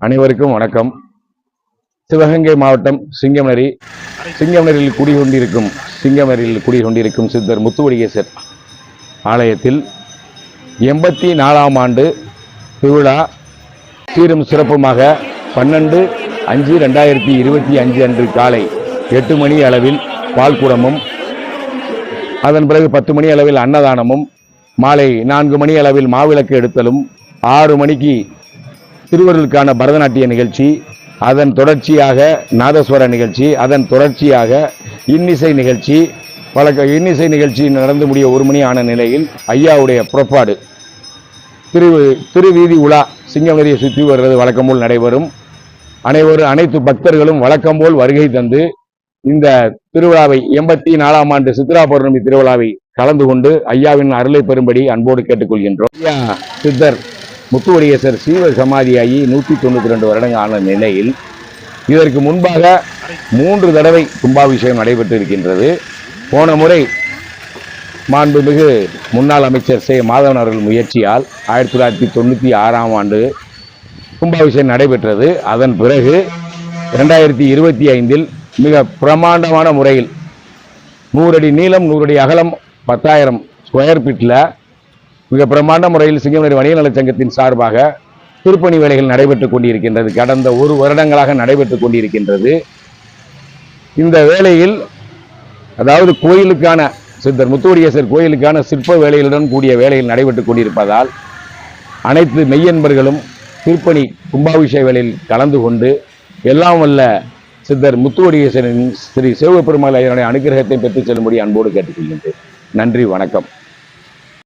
அனைவருக்கும் வணக்கம். சிவகங்கை மாவட்டம் சிங்கமனரி சிங்கமனரில் குடிகொண்டிருக்கும் சிங்கமனரில் குடிகொண்டிருக்கும் சித்தர் முத்துவடிகேசர் ஆலயத்தில் எண்பத்தி நாலாம் ஆண்டு திருவிழா சீரும் சிறப்புமாக பன்னெண்டு அஞ்சு ரெண்டாயிரத்தி இருபத்தி அஞ்சு அன்று காலை எட்டு மணி அளவில் பால்குடமும் அதன் பிறகு பத்து மணி அளவில் அன்னதானமும் மாலை நான்கு மணி அளவில் மாவிளக்கு எடுத்தலும் ஆறு மணிக்கு சிறுவர்களுக்கான பரதநாட்டிய நிகழ்ச்சி அதன் தொடர்ச்சியாக நாதஸ்வர நிகழ்ச்சி அதன் தொடர்ச்சியாக இன்னிசை நிகழ்ச்சி வழக்க இன்னிசை நிகழ்ச்சி நடந்து முடிய ஒரு மணி ஆன நிலையில் ஐயாவுடைய புறப்பாடு. திரு திருவீதி உலா சிங்கமரியை சுற்றி வருவது வழக்கம் போல் நடைபெறும். அனைவரும் அனைத்து பக்தர்களும் வழக்கம் போல் வருகை தந்து இந்த திருவிழாவை எண்பத்தி நாலாம் ஆண்டு சித்ரா பௌர்ணமி திருவிழாவை கலந்து கொண்டு ஐயாவின் அருளை பெறும்படி அன்போடு கேட்டுக்கொள்கின்றோம். ஐயா சித்தர் முத்துவடியேசர் சீவ சமாதியாகி நூற்றி தொண்ணூற்றி ரெண்டு வருடங்கள் ஆன நிலையில் இதற்கு முன்பாக மூன்று தடவை கும்பாபிஷேகம் நடைபெற்று இருக்கின்றது. போன முறை மாண்புமிகு முன்னாள் அமைச்சர் சே. மாதவன் அவர்கள் முயற்சியால் ஆயிரத்தி தொள்ளாயிரத்தி தொண்ணூற்றி ஆறாம் ஆண்டு கும்பாபிஷேகம் நடைபெற்றது. அதன் பிறகு ரெண்டாயிரத்தி இருபத்தி ஐந்தில் மிக பிரமாண்டமான முறையில் நூறடி நீளம் நூறடி அகலம் பத்தாயிரம் ஸ்கொயர் ஃபீட்டில் மிக பிரமாண்ட முறையில் சிங்கமனரி வணிக நலச்சங்கத்தின் சார்பாக திருப்பணி வேலைகள் நடைபெற்றுக் கொண்டிருக்கின்றது. கடந்த ஒரு வருடங்களாக நடைபெற்றுக் கொண்டிருக்கின்றது. இந்த வேளையில் அதாவது கோயிலுக்கான சித்தர் முத்துவடியேசர் கோயிலுக்கான சிற்ப வேலைகளுடன் கூடிய வேலைகள் நடைபெற்றுக் கொண்டிருப்பதால் அனைத்து மெய்யன்பர்களும் திருப்பணி கும்பாபிஷேக வேலையில் கலந்து கொண்டு எல்லாம் வல்ல சித்தர் முத்துவடியேசரின் ஸ்ரீ சிவபெருமாள் ஐயனுடைய அனுகிரகத்தை பெற்றுச் செல்லும்படி அன்போடு கேட்டுக்கொள்கின்றேன். நன்றி வணக்கம்.